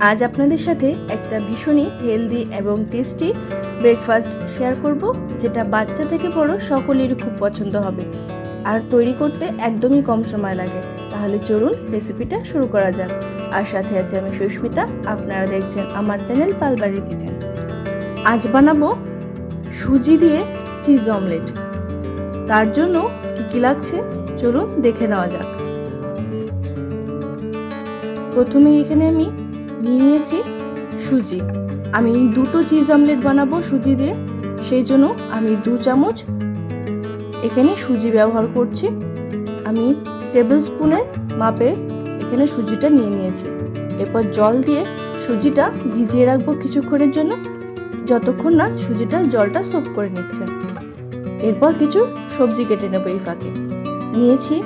আজ আপনাদের সাথে একটা ভীষণই হেলদি এবং টেস্টি ব্রেকফাস্ট শেয়ার করব, যেটা বাচ্চা থেকে বড় সকলেরই খুব পছন্দ হবে। আর তৈরি করতে একদমই কম সময় লাগে। তাহলে চলুন রেসিপিটা শুরু করা যাক। আর সাথে আছে আমি সুস্মিতা, আপনারা দেখছেন আমার চ্যানেল পালবাড়ির কিচেন আজ বানাবো সুজি দিয়ে চিজ অমলেট তার জন্য কী কী লাগছে? চলুন দেখে নেওয়া যাক। প্রথমে এখানে আমি নিয়ে নিয়েছি, সুজি। আমি দুটো চিজ আমলেট বানাবো সুজি দিয়ে, সেই জন্য আমি দু চামচ এখানে সুজি ব্যবহার করছি। আমি টেবিল স্পুনের মাপে এখানে সুজিটা নিয়ে নিয়েছি। এরপর জল দিয়ে সুজিটা ভিজিয়ে রাখব কিছুক্ষণের জন্য, যতক্ষণ না সুজিটা জলটা সোপ করে নিচ্ছে। এরপর কিছু সবজি কেটে নেব এই ফাঁকে। নিয়েছি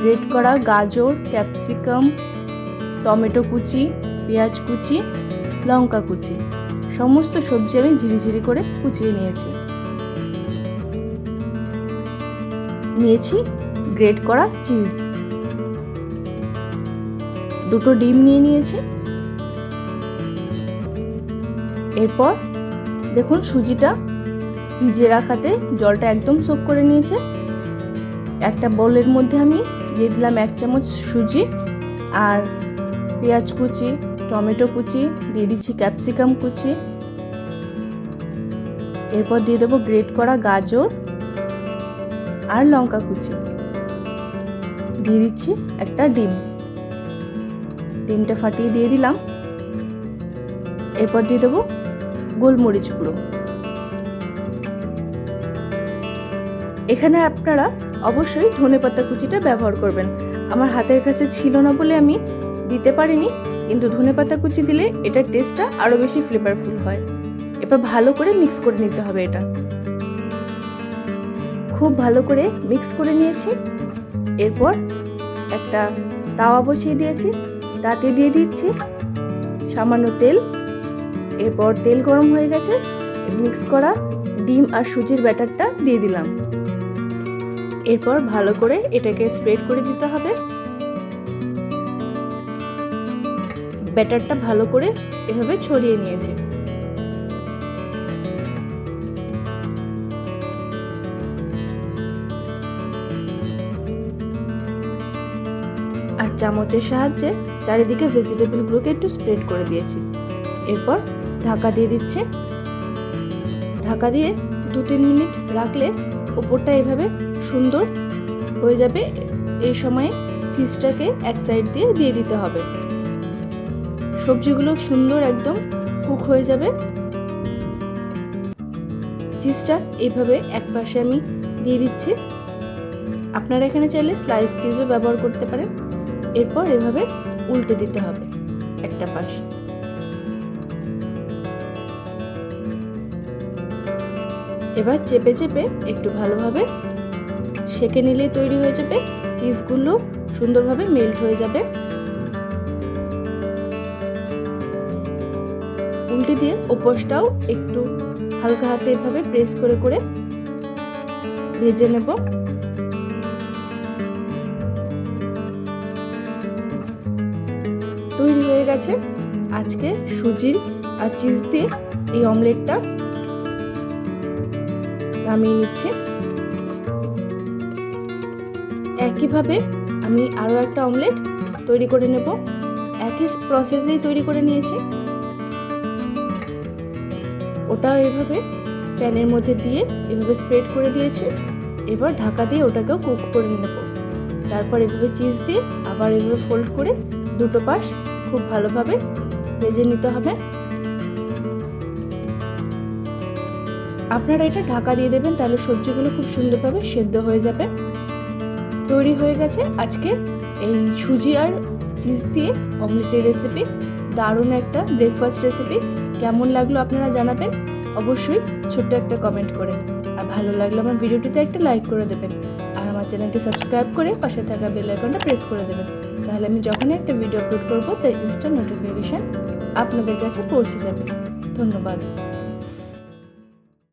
গ্রেট করা গাজর, ক্যাপসিকাম, টমেটো কুচি পেঁয়াজ কুচি, লঙ্কা কুচি। সমস্ত সবজি আমি ঝিরিঝিরি করে কুচিয়ে নিয়েছি। নিয়েছি গ্রেট করা চিজ। দুটো ডিম নিয়ে নিয়েছি। এরপর দেখুন সুজিটা ভিজিয়ে রাখাতে জলটা একদম সোপ করে নিয়েছে। একটা বলের মধ্যে আমি দিয়ে দিলাম এক চামচ সুজি আর পেঁয়াজ কুচি টমেটো কুচি, দিয়ে দিচ্ছি ক্যাপসিকাম কুচি। এরপর দিয়ে দেবো গ্রেট করা গাজর আর লঙ্কা কুচি। দিয়ে দিচ্ছি একটা ডিম। ডিমটা ফাটিয়ে দিয়ে দিলাম। এরপর দিয়ে দেবো গোলমরিচ গুঁড়ো। এখানে আপনারা অবশ্যই ধনে পাতা কুচিটা ব্যবহার করবেন। আমার হাতের কাছে ছিল না বলে আমি দিতে পারিনি, কিন্তু ধনে পাতা কুচি দিলে এটার টেস্টটা আরও বেশি ফ্লেভারফুল হয়। এবার ভালো করে মিক্স করে নিতে হবে এটা। খুব ভালো করে মিক্স করে নিয়েছি। এরপর একটা তাওয়া বসিয়ে দিয়েছি, তাতে দিয়ে দিচ্ছি সামান্য তেল। এরপর তেল গরম হয়ে গেছে মিক্স করা ডিম আর সুজির ব্যাটারটা দিয়ে দিলাম। এরপর ভালো করে এটাকে স্প্রেড করে দিতে হবে। ব্যাটারটা ভালো করে এভাবে ছড়িয়ে নিয়েছে। আর চামচের সাহায্যে চারিদিকে ভেজিটেবলগুলোকে একটু স্প্রেড করে দিয়েছি। এরপর ঢাকা দিয়ে দিচ্ছে। ঢাকা দিয়ে দু তিন মিনিট রাখলে ওপরটা এভাবে সুন্দর হয়ে যাবে। এই সময়ে চিজটাকে এক সাইড দিয়ে দিয়ে দিতে হবে। সবজিগুলো সুন্দর একদম কুক হয়ে যাবে। চিজটা এইভাবে এক পাশে আমি দিয়ে দিচ্ছি। আপনারা এখানে চাইলে স্লাইস চিজও ব্যবহার করতে পারেন। এরপর এভাবে উল্টে দিতে হবে একটা পাশ। এবার চেপে চেপে একটু ভালোভাবে সেকে নিলেই তৈরি হয়ে যাবে। চিজগুলো সুন্দরভাবে মেল্ট হয়ে যাবে। উল্টে দিয়ে ওপরটাও একটু হালকা হাতে এভাবে প্রেস করে করে ভেজে নেব। তৈরি হয়ে গেছে আজকে সুজির আর চিজ দিয়ে এই অমলেটটা। নামিয়ে নিচ্ছি। একইভাবে আমি আরও একটা অমলেট তৈরি করে নেব। একই প্রসেসেই তৈরি করে নিয়েছি। ওটাও এভাবে প্যানের মধ্যে দিয়ে এভাবে স্প্রেড করে দিয়েছি। এবার ঢাকা দিয়ে ওটাকেও কুক করে নেব। তারপর এভাবে চিজ দিয়ে আবার এভাবে ফোল্ড করে দুটো পাশ খুব ভালোভাবে ভেজে নিতে হবে। আপনারা এটা ঢাকা দিয়ে দেবেন, তাহলে সবজিগুলো খুব সুন্দরভাবে সেদ্ধ হয়ে যাবে। তৈরি হয়ে গেছে আজকে এই সুজি আর চিজ দিয়ে অমলেটের রেসিপি দারুণ একটা ব্রেকফাস্ট রেসিপি কেমন লাগল আপনারা জানাবেন? অবশ্যই ছোট্ট একটা কমেন্ট করে। আর ভালো লাগলে আমার ভিডিওটিতে একটা লাইক করে দেবেন। আর আমার চ্যানেলটি সাবস্ক্রাইব করে পাশে থাকা বেল আইকনটা প্রেস করে দেবেন। তাহলে আমি যখনই একটা ভিডিও আপলোড করব, তার ইনস্টা নোটিফিকেশান আপনাদের কাছে পৌঁছে যাবে। ধন্যবাদ।